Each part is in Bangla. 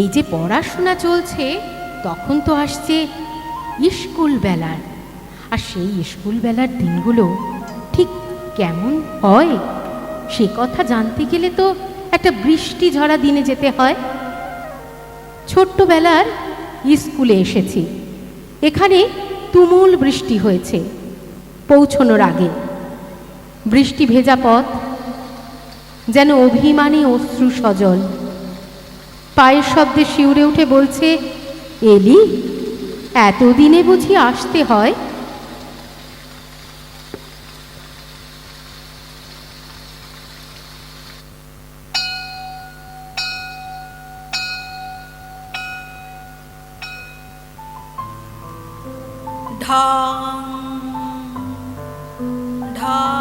এই যে পড়াশোনা চলছে, তখন তো আসছে স্কুল বেলার। আর সেই স্কুল বেলার দিনগুলো ঠিক কেমন হয়? সে কথা জানতে গেলে তো একটা বৃষ্টি ঝরা দিনে যেতে হয়। ছোট্টবেলার স্কুলে এসেছি। এখানে তুমুল বৃষ্টি হয়েছে পৌঁছনোর আগে। বৃষ্টি ভেজা পথ, যেন অভিমানী অশ্রু সজল। পায়ের শব্দে শিউরে উঠে বলছে এলি এতদিনে বুঝি আসতে হয়? ঢং ঢং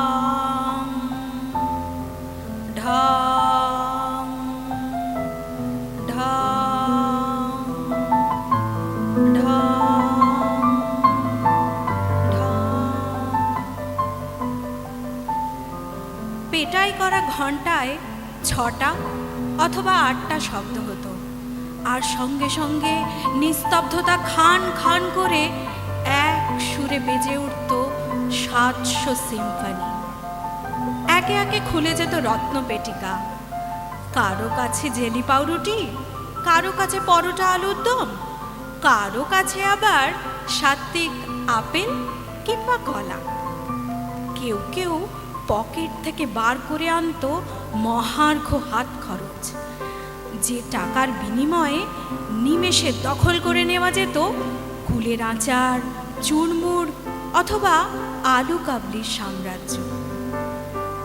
পেটাই করা ঘন্টায় ছটা অথবা আটটা শব্দ হতো। আর সঙ্গে সঙ্গে নিস্তব্ধতা খান খান করে এক সুরে বেজে উঠত সাতশো সিম্ফনি। একে একে খুলে যেত রত্ন পেটিকা। কারও কাছে জেলি পাউরুটি, কারও কাছে পরোটা আলুর দম কারও কাছে আবার সাত্বিক আপেল কিংবা কলা। কেউ কেউ পকেট থেকে বার করে আনতো মহার্ঘ হাত খরচ। যে টাকার বিনিময়ে নিমেষে দখল করে নেওয়া যেত কুলের আচার, চুরমুর অথবা আলু কাবলির সাম্রাজ্য।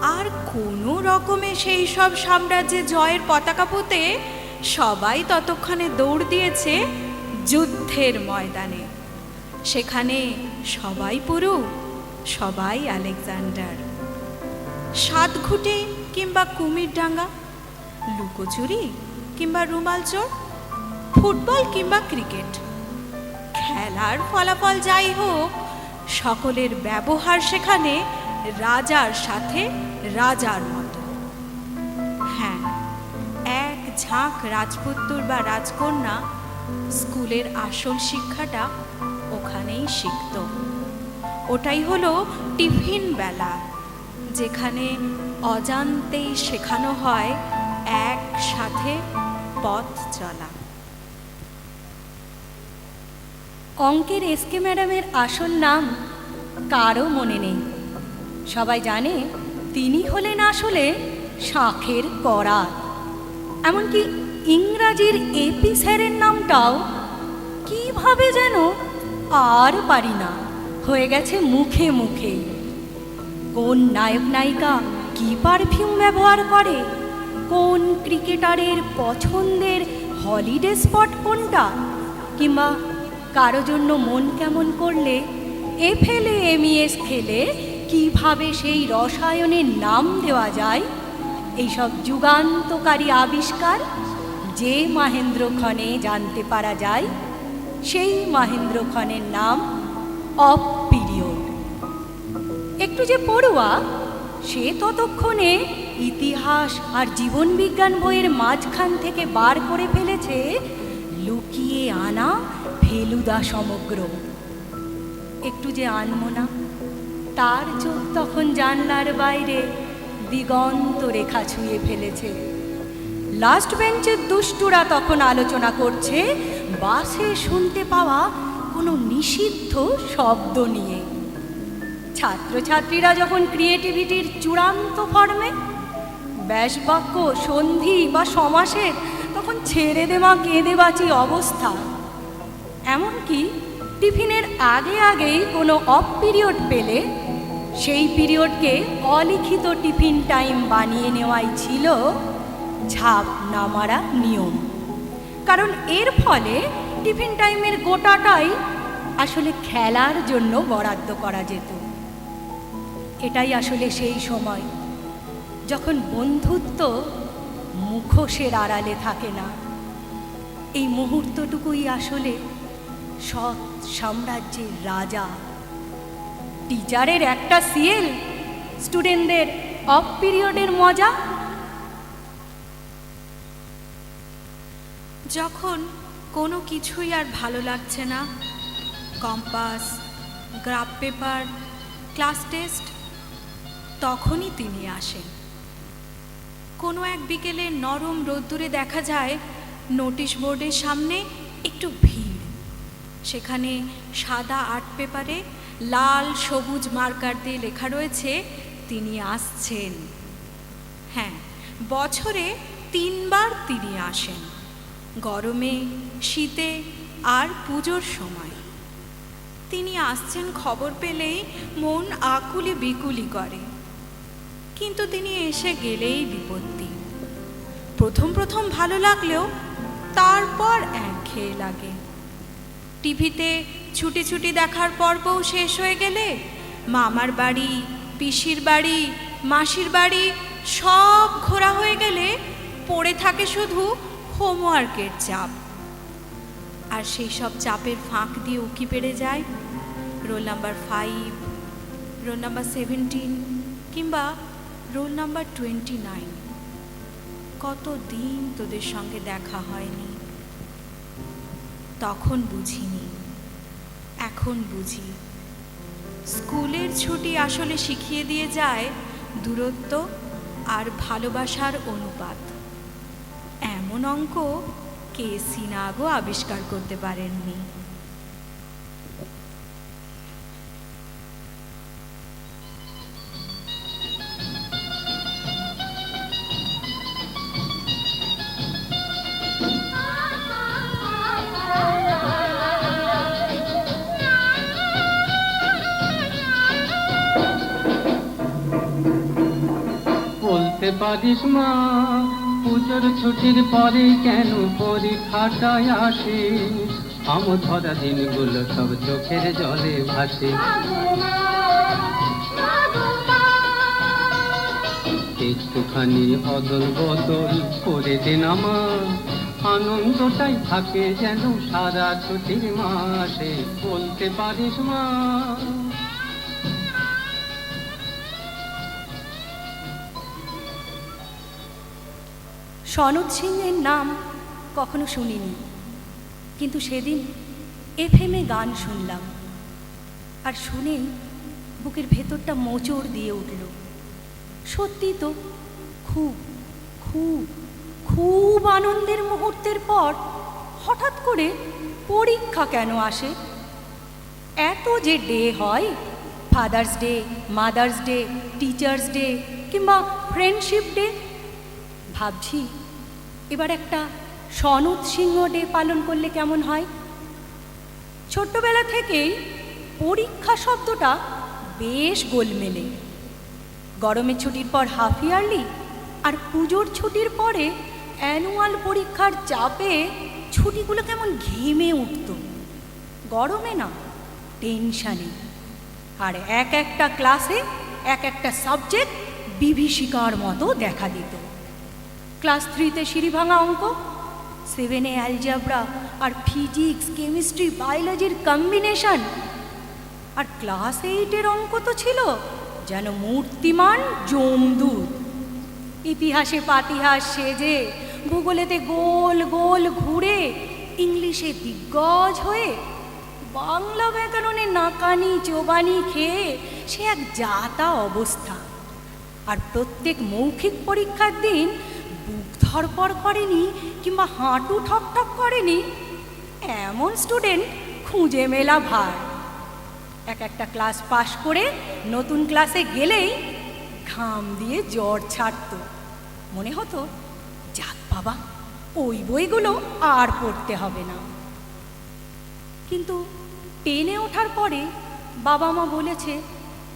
আর কোনো রকমে সেই সব সাম্রাজ্যে জয়ের পতাকা পুঁতে সবাই ততক্ষণে দৌড় দিয়েছে যুদ্ধের ময়দানে। সেখানে সবাই পুরু, সবাই আলেকজান্ডার। সাত ঘুটে কিংবা কুমির ডাঙ্গা, লুকোচুরি কিংবা রুমাল চোর, ফুটবল কিংবা ক্রিকেট। খেলার ফলাফল যাই হোক, সকলের ব্যবহার সেখানে রাজার সাথে রাজার মতো। হ্যাঁ এক ঝাঁক রাজপুত্তর বা রাজকন্যা স্কুলের আসল শিক্ষাটা ওখানেই শিখত। ওটাই হলো টিফিন বেলা, যেখানে অজান্তেই শেখানো হয় একসাথে পথ চলা। অঙ্কের এসকে ম্যাডামের আসল নাম কারও মনে নেই। সবাই জানে তিনি হলেন আসলে শাঁখের করা এমনকি ইংরাজির এপি স্যারের নামটাও কীভাবে যেন আর পারি না। হয়ে গেছে মুখে মুখে। কোন নায়ক নায়িকা কি পারফিউম ব্যবহার করে? কোন ক্রিকেটারের পছন্দের হলিডে স্পট কোনটা? কিংবা কারও জন্য মন কেমন করলে এ ফেলে এমইএস খেলে কীভাবে সেই রসায়নের নাম দেওয়া যায়? এইসব যুগান্তকারী আবিষ্কার যে মাহেন্দ্রক্ষণে জানতে পারা যায়, সেই মাহেন্দ্রক্ষণের নাম অফ পিরিয়ড। একটু যে পড়ুয়া, সে ততক্ষণে ইতিহাস আর জীবন বিজ্ঞান বইয়ের মাঝখান থেকে বার করে ফেলেছে, লুকিয়ে আনা ফেলুদা সমগ্র। একটু যে আনমো না তার চোখ তখন জানলার বাইরে দিগন্ত রেখা ছুঁয়ে ফেলেছে। লাস্ট বেঞ্চের দুষ্টুরা তখন আলোচনা করছে, বাসে শুনতে পাওয়া কোনো নিষিদ্ধ শব্দ নিয়ে। ছাত্রছাত্রীরা যখন ক্রিয়েটিভিটির চূড়ান্ত ফর্মে ব্যাসবাক্য সন্ধি বা সমাসের, তখন ছেড়ে দেওয়া, কেঁদে বাঁচি অবস্থা। এমনকি টিফিনের আগে আগেই কোনো অফ পিরিয়ড পেলে সেই পিরিয়ডকে অলিখিত টিফিন টাইম বানিয়ে নেওয়াই ছিল ঝাঁপ না মারা নিয়ম। কারণ এর ফলে টিফিন টাইমের গোটাটাই আসলে খেলার জন্য বরাদ্দ করা যেত। এটাই আসলে সেই সময়, যখন বন্ধুত্ব মুখোশের আড়ালে থাকে না। এই মুহূর্তটুকুই আসলে সৎ সাম্রাজ্যের রাজা। টিচারের একটা সিএল, স্টুডেন্টদের অফ পিরিয়ডের মজা যখন কোনো কিছুই আর ভালো লাগছে না, compass, graph paper, class test, তখনই তিনি আসেন। কোনো এক বিকেলে নরম রোদ্দুরে দেখা যায় নোটিশ বোর্ডের সামনে একটু ভিড়। সেখানে সাদা আর্ট পেপারে লাল সবুজ মার্কার দিয়ে লেখা রয়েছে, তিনি আসছেন। হ্যাঁ বছরে তিনবার তিনি আসেন। গরমে, শীতে আর পুজোর সময়। তিনি আসছেন খবর পেলেই মন আকুলি বিকুলি করে। কিন্তু তিনি এসে গেলেই বিপত্তি। প্রথম প্রথম ভালো লাগলেও তারপর একঘেয়ে লাগে। টিভিতে ছুটি ছুটি দেখার পর্বও শেষ হয়ে গেলে মামার বাড়ি, পিসির বাড়ি, মাসির বাড়ি সব ঘোরা হয়ে গেলে পড়ে থাকে শুধু হোমওয়ার্কের চাপ। আর সেই সব চাপের ফাঁক দিয়ে উকি পেড়ে যায় roll number five, roll number seventeen কিংবা রোল নাম্বার টোয়েন্টি নাইন। কত দিন তোদের সঙ্গে দেখা হয়নি। তখন বুঝিনি, এখন বুঝি। স্কুলের ছুটি আসলে শিখিয়ে দিয়ে যায় দূরত্ব আর ভালোবাসার অনুপাত। এমন অঙ্ক কে সিনাগো আবিষ্কার করতে পারেননি। বলতে পারিস মা পুজোর ছুটির পরে কেন পরীক্ষাটায় আসে? আম ধরা দিনগুলো সব চোখের জলে ভাসে। একটুখানি অদল বদল করে দেন আমার। আনন্দটাই থাকে যেন সারা ছুটির মাসে। বলতে পারিস মা সনদ সিংয়ের নাম কখনো শুনিনি। কিন্তু সেদিন এফএমে গান শুনলাম। আর শুনেই বুকের ভেতরটা মোচড় দিয়ে উঠল। সত্যি তো খুব খুব খুব আনন্দের মুহূর্তের পর হঠাৎ করে পরীক্ষা কেন আসে? এত যে ডে হয়, father's day, mother's day, teachers day কিংবা ফ্রেন্ডশিপ ডে, ভাবছি এবার একটা সনদ সিংহ ডে পালন করলে কেমন হয়? ছোট্টবেলা থেকেই পরীক্ষা শব্দটা বেশ গোলমেলে। গরমের ছুটির পর হাফ ইয়ারলি আর পুজোর ছুটির পরে অ্যানুয়াল পরীক্ষার চাপে ছুটিগুলো কেমন ঘেমে উঠত। গরমে না, টেনশানে। আর এক একটা ক্লাসে এক একটা সাবজেক্ট বিভীষিকার মতো দেখা দিত। ক্লাস থ্রিতে সিঁড়িভাঙা অঙ্ক সেভেনে অ্যালজাবরা আর ফিজিক্স কেমিস্ট্রি বায়োলজির কম্বিনেশন আর ক্লাস এইটের অঙ্ক তো ছিল, যেন মূর্তিমান জমদূত ইতিহাসে পাতিহাস সেজে, ভূগোলেতে গোল গোল ঘুরে, ইংলিশে দিগ্গজ হয়ে, বাংলা ব্যাকরণে নাকানি চোবানি খেয়ে, সে এক যাতা অবস্থা। আর প্রত্যেক মৌখিক পরীক্ষার দিন ধরপড় করেনি কিংবা হাঁটু ঠকঠক করেনি, এমন স্টুডেন্ট খুঁজে মেলা ভার। এক একটা ক্লাস পাশ করে নতুন ক্লাসে গেলেই ঘাম দিয়ে জ্বর ছাড়তো। মনে হতো, যাক বাবা, ওই বইগুলো আর পড়তে হবে না। কিন্তু টেনে ওঠার পরে বাবা মা বলেছে,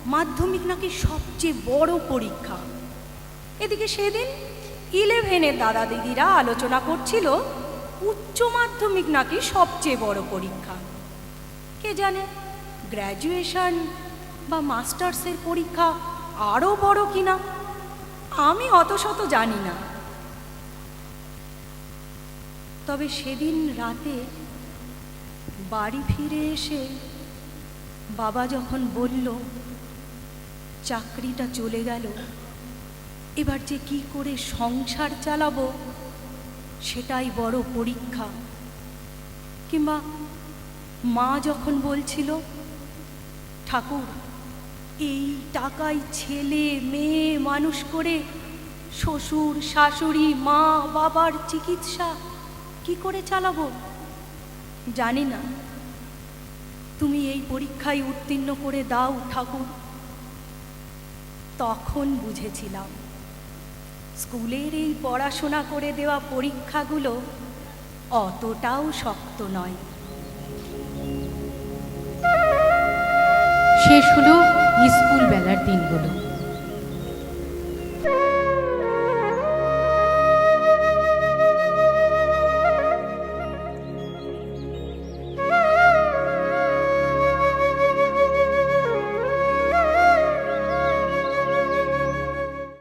মাধ্যমিক নাকি সবচেয়ে বড় পরীক্ষা। এদিকে সেদিন ইলেভেনের দাদা দিদিরা আলোচনা করছিল, উচ্চ মাধ্যমিক নাকি সবচেয়ে বড় পরীক্ষা। কে জানে, গ্র্যাজুয়েশন বা মাস্টার্সের পরীক্ষা আরও বড় কিনা, আমি অত শত জানি না। তবে সেদিন রাতে বাড়ি ফিরে এসে বাবা যখন বলল, চাকরিটা চলে গেল। এবার যে কি করে সংসার চালাবো, সেটাই বড় পরীক্ষা। কিংবা মা যখন বলছিল, ঠাকুর, এই টাকায় ছেলে, মেয়ে, মানুষ করে শ্বশুর, শাশুড়ি, মা, বাবার চিকিৎসা কি করে চালাবো? জানি না। তুমি এই পরীক্ষায় উত্তীর্ণ করে দাও, ঠাকুর। তখন বুঝেছিলাম। স্কুলের এই পড়াশোনা করে দেওয়া পরীক্ষাগুলো অতটাও শক্ত নয়। শেষ হলো স্কুল বেলার দিনগুলো।